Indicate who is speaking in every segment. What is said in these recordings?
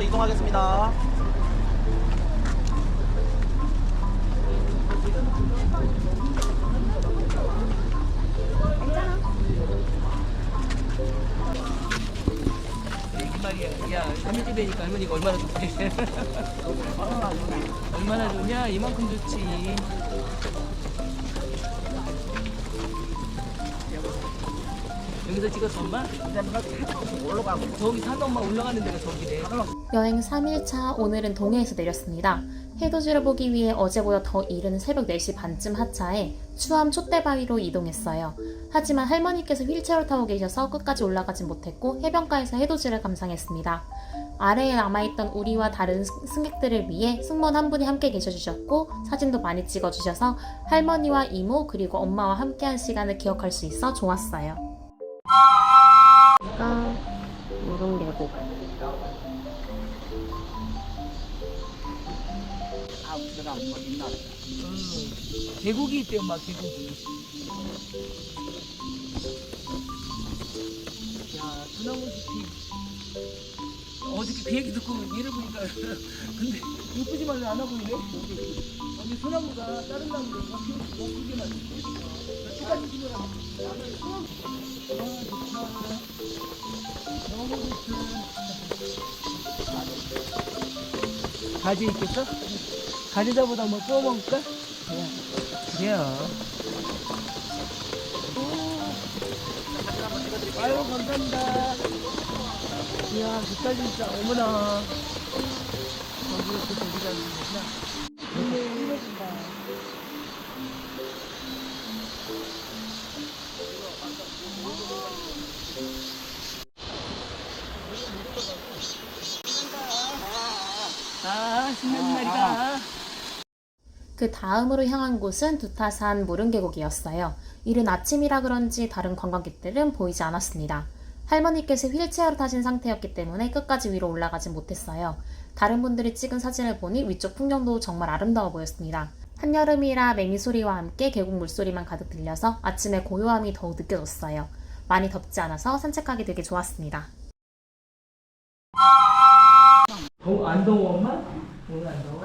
Speaker 1: 따라서 이동하겠습니다.
Speaker 2: 집이니까 할머니가 얼마나 좋대. 얼마나 좋냐? 이만큼 좋지. 여기서 찍었어, 엄마? 올라가고. 저기 산 엄마 올라가는 데가 저기래.
Speaker 3: 여행 3일차 오늘은 동해에서 내렸습니다. 해돋이를 보기 위해 어제보다 더 이른 새벽 4시 반쯤 하차해 추암 촛대바위로 이동했어요. 하지만 할머니께서 휠체어를 타고 계셔서 끝까지 올라가진 못했고 해변가에서 해돋이를 감상했습니다. 아래에 남아있던 우리와 다른 승- 승객들을 위해 승무원 한 분이 함께 계셔주셨고 사진도 많이 찍어주셔서 할머니와 이모 그리고 엄마와 함께한 시간을 기억할 수 있어 좋았어요. 무릉계곡
Speaker 2: 응. 계곡이 있대, 엄마, 계곡이. 야, 소나무 숲이. 어저께 그 얘기 듣고 얘를 보니까. 근데 이쁘지만 왜안 하고 있네? 아니, 소나무가 다른 막 이렇게 못 크게 만들지. 똑같이. 너무 좋다. 가지 있겠어? 가지다보다 뭐 구워 먹을까? 그래. 그래요. 아유, 감사합니다. 이야, 좋다, 진짜. 어머나. 저기 이렇게 저기 가는 거구나. 아, 신나는 날이다.
Speaker 3: 그 다음으로 향한 곳은 두타산 무릉계곡이었어요. 이른 아침이라 그런지 다른 관광객들은 보이지 않았습니다. 할머니께서 휠체어로 타신 상태였기 때문에 끝까지 위로 올라가지 못했어요. 다른 분들이 찍은 사진을 보니 위쪽 풍경도 정말 아름다워 보였습니다. 한여름이라 맹이 소리와 함께 계곡 물소리만 가득 들려서 아침의 고요함이 더욱 느껴졌어요. 많이 덥지 않아서 산책하기 되게 좋았습니다.
Speaker 2: 더워, 안 더워, 엄 마? 오늘 안더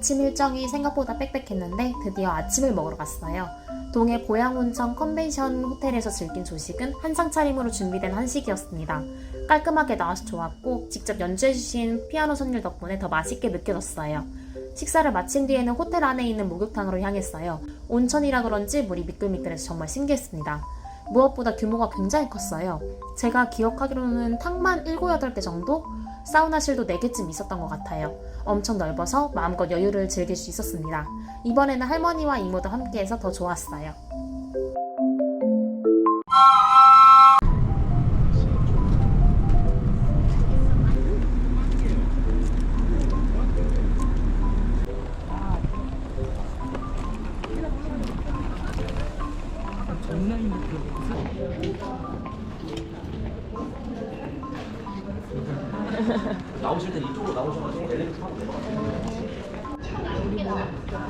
Speaker 3: 아침 일정이 생각보다 빽빽했는데 드디어 아침을 먹으러 갔어요. 동해 보양온천 컨벤션 호텔에서 즐긴 조식은 한상 차림으로 준비된 한식이었습니다. 깔끔하게 나와서 좋았고 직접 연주해주신 피아노 선율 덕분에 더 맛있게 느껴졌어요. 식사를 마친 뒤에는 호텔 안에 있는 목욕탕으로 향했어요. 온천이라 그런지 물이 미끌미끌해서 정말 신기했습니다. 무엇보다 규모가 굉장히 컸어요. 제가 기억하기로는 탕만 7, 8개 정도? 사우나실도 4개쯤 있었던 것 같아요. 엄청 넓어서 마음껏 여유를 즐길 수 있었습니다. 이번에는 할머니와 이모도 함께해서 더 좋았어요.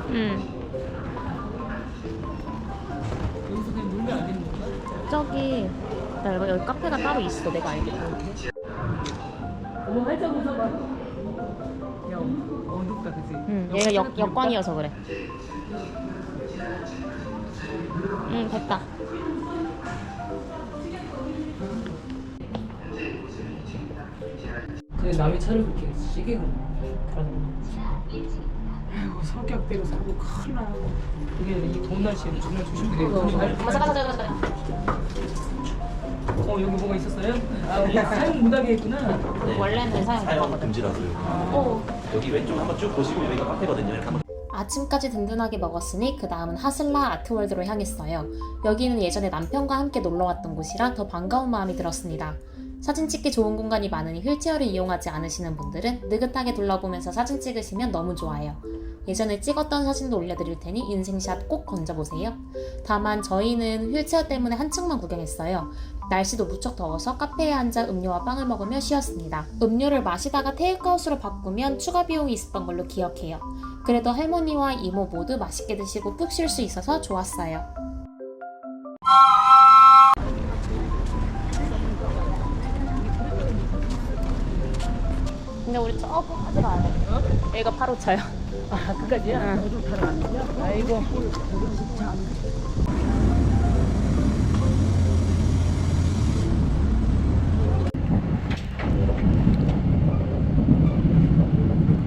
Speaker 3: 응.
Speaker 2: 여기서 그냥 놀면 안 되는 건가?
Speaker 3: 저기 나 여기, 여기 카페가 따로 있어. 내가 알기로.
Speaker 2: 어머 활짝 웃어봐. 야 어둡다 그지?
Speaker 3: 응. 얘가 역, 역광이어서 그래. 응 됐다.
Speaker 2: 제 남의 차를 그렇게 가는 아이고 성격대로 살고 큰일 나. 이게 이 더운 날씨에 정말 조심해야 돼. 손이 발-
Speaker 3: 잠깐 잠깐 잠깐 잠깐.
Speaker 2: 어 여기 뭐가 있었어요? 아 사용 못하게 했구나.
Speaker 3: 원래는 사용
Speaker 1: 사용
Speaker 3: 못하거든.
Speaker 1: 금지라서요.
Speaker 3: 어.
Speaker 1: 여기 왼쪽 한번 쭉 보시고 여기가 카페거든요. 이렇게 한번
Speaker 3: 아침까지 든든하게 먹었으니 그 다음은 하슬라 아트월드로 향했어요. 여기는 예전에 남편과 함께 놀러 왔던 곳이라 더 반가운 마음이 들었습니다. 사진 찍기 좋은 공간이 많으니 휠체어를 이용하지 않으시는 분들은 느긋하게 둘러보면서 사진 찍으시면 너무 좋아요. 예전에 찍었던 사진도 올려드릴 테니 인생샷 꼭 건져보세요. 다만 저희는 휠체어 때문에 한층만 구경했어요. 날씨도 무척 더워서 카페에 앉아 음료와 빵을 먹으며 쉬었습니다. 음료를 마시다가 테이크아웃으로 바꾸면 추가 비용이 있었던 걸로 기억해요. 그래도 할머니와 이모 모두 맛있게 드시고 푹 쉴 수 있어서 좋았어요. 근데 우리 저까지 가야 돼. 여기가 8호차요.
Speaker 2: 아 끝까지야?
Speaker 3: 응.
Speaker 2: 어디 타러 왔냐? 아이고.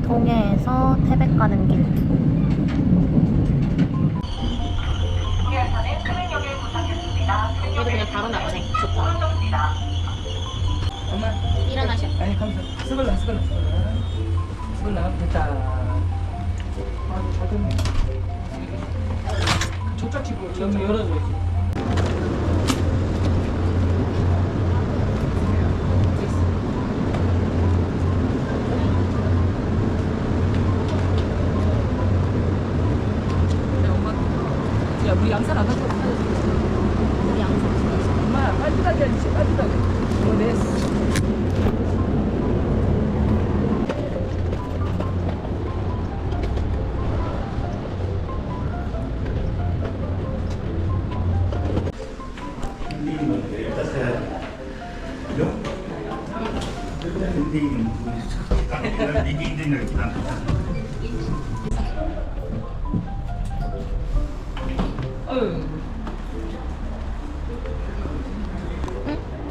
Speaker 3: 동해에서 태백 가는 길.
Speaker 2: 좀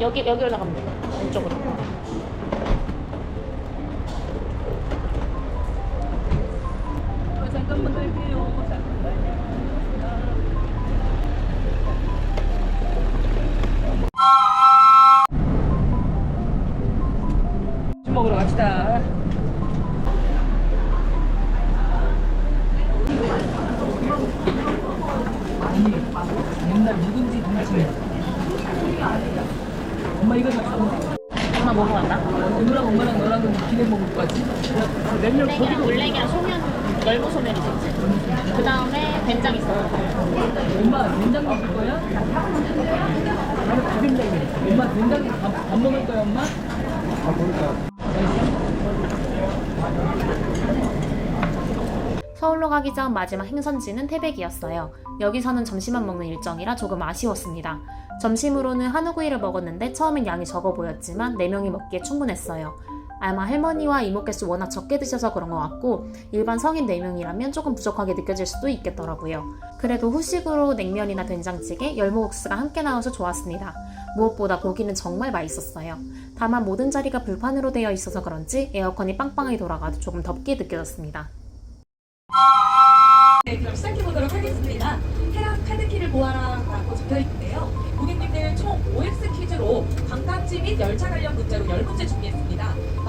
Speaker 3: 여기 여기 올라가면 돼.
Speaker 2: 엄마 된장 밥, 밥 먹을 거야 엄마?
Speaker 3: 서울로 가기 전 마지막 행선지는 태백이었어요. 여기서는 점심만 먹는 일정이라 조금 아쉬웠습니다. 점심으로는 한우구이를 먹었는데 처음엔 양이 적어 보였지만 4명이 먹기에 충분했어요. 아마 할머니와 이모께서 워낙 적게 드셔서 그런 것 같고 일반 성인 4명이라면 조금 부족하게 느껴질 수도 있겠더라고요. 그래도 후식으로 냉면이나 된장찌개, 열무국수가 함께 나와서 좋았습니다. 무엇보다 고기는 정말 맛있었어요. 다만 모든 자리가 불판으로 되어 있어서 그런지 에어컨이 빵빵하게 돌아가도 조금 덥게 느껴졌습니다.
Speaker 4: 네, 그럼 시작해 보도록 하겠습니다. 해당 카드키를 보아라라고 적혀 있는데요. 고객님들 총 OX 퀴즈로 관광지 및 열차 관련 문제로 10문제 준비했습니다.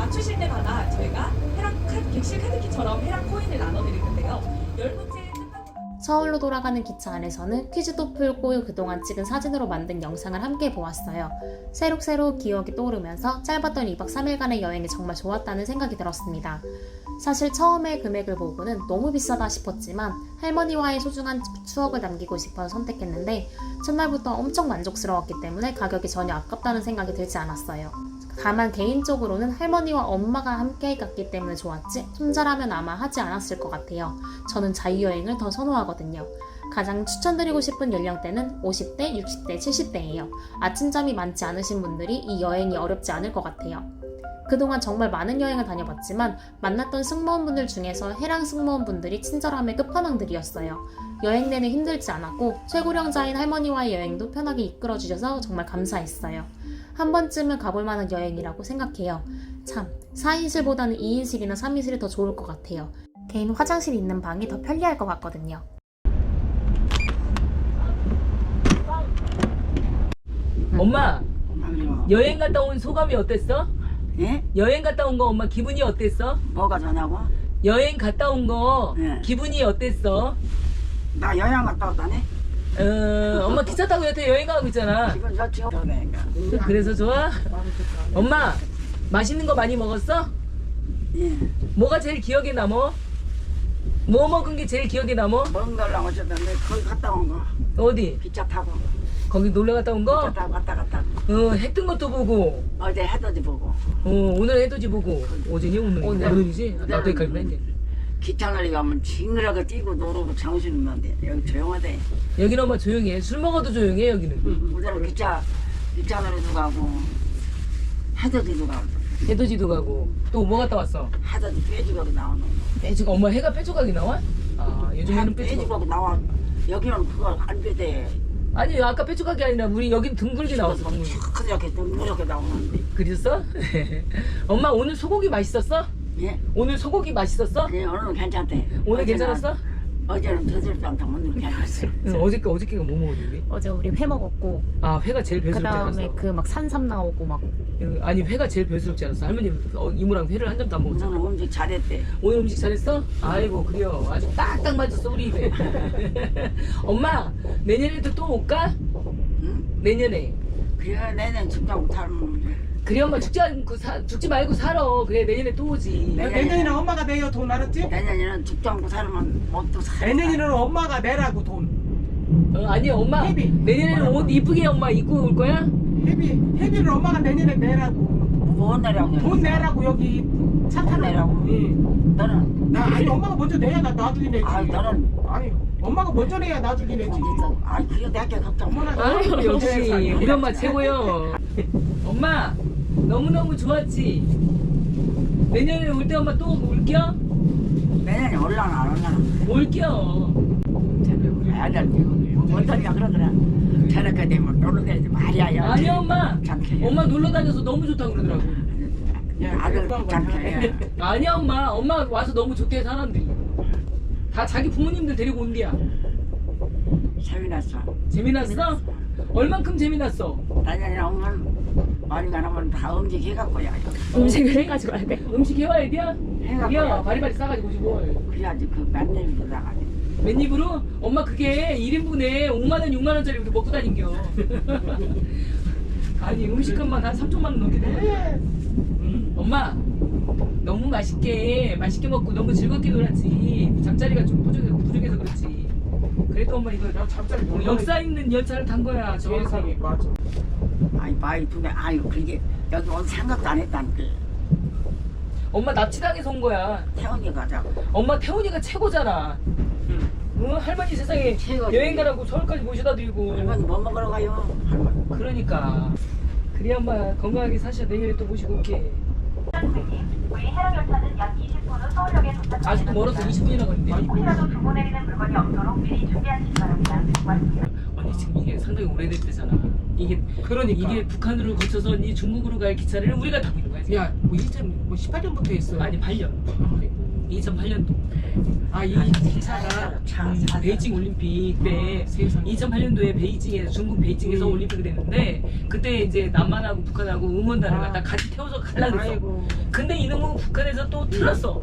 Speaker 4: 맞추실 때마다 저희가 해당 카, 객실 카드키처럼 해당 코인을 나눠드릴 건데요. 10문제 끝나고
Speaker 3: 서울로 돌아가는 기차 안에서는 퀴즈도 풀고 그동안 찍은 사진으로 만든 영상을 함께 보았어요. 새록새록 기억이 떠오르면서 짧았던 2박 3일간의 여행이 정말 좋았다는 생각이 들었습니다. 사실 처음에 금액을 보고는 너무 비싸다 싶었지만 할머니와의 소중한 추억을 남기고 싶어서 선택했는데 첫날부터 엄청 만족스러웠기 때문에 가격이 전혀 아깝다는 생각이 들지 않았어요. 다만 개인적으로는 할머니와 엄마가 함께 갔기 때문에 좋았지 혼자라면 아마 하지 않았을 것 같아요. 저는 자유여행을 더 선호하거든요. 가장 추천드리고 싶은 연령대는 50대, 60대, 70대예요. 아침잠이 많지 않으신 분들이 이 여행이 어렵지 않을 것 같아요. 그동안 정말 많은 여행을 다녀봤지만 만났던 승무원분들 중에서 해랑 승무원분들이 친절함의 끝판왕들이었어요. 여행 내내 힘들지 않았고 최고령자인 할머니와의 여행도 편하게 이끌어주셔서 정말 감사했어요. 한 번쯤은 가볼 만한 여행이라고 생각해요. 참, 4인실보다는 2인실이나 3인실이 더 좋을 것 같아요. 개인 화장실 있는 방이 더 편리할 것 같거든요.
Speaker 2: 엄마 여행 갔다 온 소감이 어땠어?
Speaker 5: 예?
Speaker 2: 여행 갔다 온 거 엄마 기분이 어땠어?
Speaker 5: 뭐가 좋냐고?
Speaker 2: 여행 갔다 온거
Speaker 5: 네.
Speaker 2: 기분이 어땠어?
Speaker 5: 나 여행 갔다 왔다네?
Speaker 2: 어, 엄마 기차 타고 여태 여행 가고 있잖아.
Speaker 5: 기분.
Speaker 2: 그래서 좋아? 엄마 맛있는 거 많이 먹었어?
Speaker 5: 예.
Speaker 2: 뭐가 제일 기억에 남어? 뭐 먹은 게 제일 기억에 남어?
Speaker 5: 먼 걸랑 어쩌던데 거기 갔다 온 거.
Speaker 2: 어디?
Speaker 5: 기차 타고.
Speaker 2: 거기 놀러 갔다 온
Speaker 5: 기차
Speaker 2: 거?
Speaker 5: 타고 갔다 갔다.
Speaker 2: 어, 해뜬 것도 보고
Speaker 5: 어제 해돋이 보고.
Speaker 2: 어, 오늘 해돋이 보고 어제니 오늘
Speaker 5: 오늘.
Speaker 2: 오늘이지? 나도 헷갈리네 이제
Speaker 5: 기차 놀이 가면 징그러게 뛰고 노르고 정신 없는 데 여기 조용하대.
Speaker 2: 여기는 엄마 조용해 술 먹어도 조용해 여기는
Speaker 5: 우리는 기차 기차 놀이도 가고 해돋이도 가고
Speaker 2: 해돋이도 가고 또 뭐 갔다 왔어?
Speaker 5: 해돋이 빼주고 나오는 거.
Speaker 2: 빼주가 엄마 해가 빼주각이 나와? 아 요즘에는 빼주각
Speaker 5: 빼주고 나와. 여기는 그거 안 빼대.
Speaker 2: 아니 아까 빼주각이 아니라 우리 여긴 둥글게 나왔어 둥글
Speaker 5: 이렇게 이렇게 나오는데.
Speaker 2: 그랬어? 엄마 오늘 소고기 맛있었어?
Speaker 5: 예?
Speaker 2: 오늘 소고기 맛있었어?
Speaker 5: 예, 오늘 괜찮대.
Speaker 2: 오늘
Speaker 5: 어제는-
Speaker 2: 괜찮았어?
Speaker 5: 어제는 않다 오늘 괜찮았어.
Speaker 2: 응, 어저께 어저께가 뭐 먹었는데?
Speaker 3: 어제 우리 회 먹었고
Speaker 2: 아 회가 제일
Speaker 3: 그
Speaker 2: 배수롭지
Speaker 3: 다음에
Speaker 2: 않았어?
Speaker 3: 그 막 산삼 나오고 막
Speaker 2: 응, 아니 회가 제일 배수롭지 않았어 할머니 어, 이모랑 회를 한 점도 안 먹었잖아
Speaker 5: 오늘 음식 잘했대.
Speaker 2: 오늘 음식 잘했어? 아이고 그래요 아주 딱딱 맞았어 우리 입에 엄마 내년에도 또 올까?
Speaker 5: 응?
Speaker 2: 내년에
Speaker 5: 그래 내년 죽자고 살면
Speaker 2: 그래 엄마 죽지 않고 사, 죽지 말고 살아 그래 내년에 또 오지
Speaker 5: 네.
Speaker 6: 내년에는 엄마가 내요 돈 알았지?
Speaker 5: 내년에는 죽자고 살면 옷도 사.
Speaker 6: 내년에는 엄마가 내라고 돈
Speaker 2: 어, 아니 엄마
Speaker 6: 헤비.
Speaker 2: 내년에는 옷 이쁘게 엄마 입고 올 거야?
Speaker 6: 회비 회비를 엄마가 내년에 내라고
Speaker 5: 뭐 내라고?
Speaker 6: 돈 내라고 여기 차
Speaker 5: 돈
Speaker 6: 타라고
Speaker 5: 내라고?
Speaker 6: 예.
Speaker 5: 너는
Speaker 6: 나 아니 엄마가 먼저 내야 나 나중에 내지
Speaker 5: 아 너는
Speaker 6: 아니 엄마가 먼저 내야 나중에 내지
Speaker 5: 어디서? 아 그게 내게 걱정 마.
Speaker 6: 어머나
Speaker 2: 아유 역시. 우리 엄마 최고요 엄마 너무너무 좋았지? 내년에 올때 엄마 또 올겨?
Speaker 5: 내년에 올라나 안 올라나?
Speaker 2: 올겨
Speaker 5: 애들 원장이가 그러더라. 저렇게 되면 놀러 다니지 말이야.
Speaker 2: 아니 엄마
Speaker 5: 잠게.
Speaker 2: 엄마 놀러 다녀서 너무 좋다 그러더라고
Speaker 5: 아들 귀찮게.
Speaker 2: 아니야 엄마 엄마 와서 너무 좋대 사람들이 다 자기 부모님들 데리고 온디야
Speaker 5: 재미났어.
Speaker 2: 재미났어? 얼만큼 재미났어?
Speaker 5: 내년에 오면 많이 가면 다 음식 해갖고 야.
Speaker 3: 음식을 해가지고 와야 돼.
Speaker 2: 음식 해와야 돼야?
Speaker 5: 해갖고
Speaker 2: 야. 바리바리 싸가지고 오지 뭘
Speaker 5: 그래야지 그 만렙이 나가지.
Speaker 2: 맨입으로? 엄마 그게 1인분에 5만원 6만원짜리 우리 먹고 다닌겨 아니 음식 한번한 3천만원 넘게 돼 엄마 너무 맛있게 맛있게 먹고 너무 즐겁게 놀았지 잠자리가 좀 부족해, 부족해서 그렇지 그래도 엄마 이거
Speaker 6: 나 잠자리
Speaker 2: 어, 역사 있는 열차를 탄 거야 저
Speaker 6: 세상에 맞아
Speaker 5: 아이 마이 두네 아유 그게 여기 온 생각도 안 했다니까.
Speaker 2: 엄마 납치당해서 온 거야
Speaker 5: 태원이 가자고.
Speaker 2: 엄마 태훈이가 최고잖아 어, 할머니 세상에
Speaker 5: 최고지.
Speaker 2: 여행 가라고 서울까지 모셔다 드리고
Speaker 5: 할머니 뭐 먹으러 가요? 할머니.
Speaker 2: 그러니까 그래 엄마 건강하게 사셔 내년에 또 모시고 올게
Speaker 7: 우리 해랑열차는 약 20분 후 서울역에 도착합니다.
Speaker 2: 아직도 멀어서 20분이나 걸린대
Speaker 7: 혹시라도 두고 내리는 물건이 없도록 미리 준비하시기 바랍니다. 고맙습니다.
Speaker 2: 지금 이게 상당히 오래됐대잖아 이게
Speaker 6: 그러니까
Speaker 2: 이게 북한으로 거쳐서 이 중국으로 갈 기차를 우리가 타고 있는 거야 지금.
Speaker 6: 야뭐 이제 뭐 18년부터 했어
Speaker 2: 아니 8년 2008년도 아이 차가 베이징 올림픽 때 2008년도에 베이징에서 중국 베이징에서 올림픽을 했는데 그때 이제 남한하고 북한하고 응원단을 갖다 같이 태워서 갈라 그랬어. 근데 이놈은 북한에서 또 틀었어.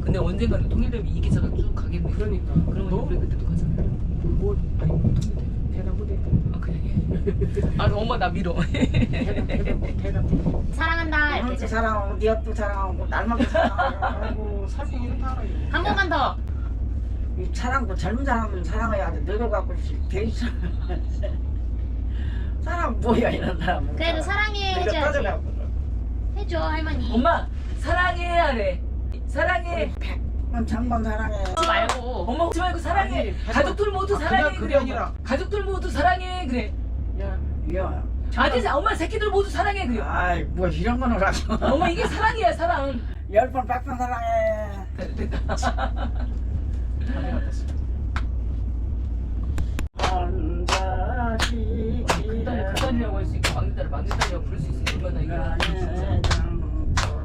Speaker 2: 근데 언젠가는 통일되면 이 기차가 쭉 가겠네.
Speaker 6: 그러니까.
Speaker 2: 그러면
Speaker 6: 너?
Speaker 2: 우리 그때도 가잖아.
Speaker 6: 뭐 아니 통일돼.
Speaker 2: 아. 아 엄마 나 밀어.
Speaker 3: 사랑한다 이렇게
Speaker 5: 오늘도 사랑하고 네 옆도 사랑하고 날만도 사랑하고
Speaker 6: 살고 이렇게 알아요.
Speaker 3: 한 번만 더
Speaker 5: 이 사랑도 젊은 사람들은 사랑해야지 늙어갖고 돼 있어 사랑 뭐야 이런 사람
Speaker 3: 그래도 사랑해 해줘야지 해줘 할머니
Speaker 2: 엄마 사랑해 하래. 사랑해.
Speaker 5: 백번 장번 사랑해
Speaker 2: 하지 말고 엄마 하지 말고 사랑해.
Speaker 6: 아니, 하지
Speaker 2: 가족들 모두
Speaker 6: 아,
Speaker 2: 사랑해 그래.
Speaker 6: 아니라.
Speaker 2: 가족들 모두 사랑해 그래.
Speaker 5: 야야
Speaker 2: 아들 엄마 새끼들 모두 사랑해 그래.
Speaker 5: 아이 뭐 이런 거는 하죠
Speaker 2: 엄마 이게 사랑이야 사랑.
Speaker 5: 열번 백 번 사랑해 혼자
Speaker 2: 극단을 극단이라고 할 수 있고 막내딸을 막내딸이라고 부를 수 있으니 얼마나 이거 진짜.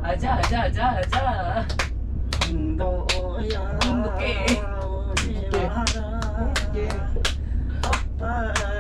Speaker 2: 아자 아자 아자 아자.
Speaker 5: 마라.
Speaker 6: 예.
Speaker 5: 아빠라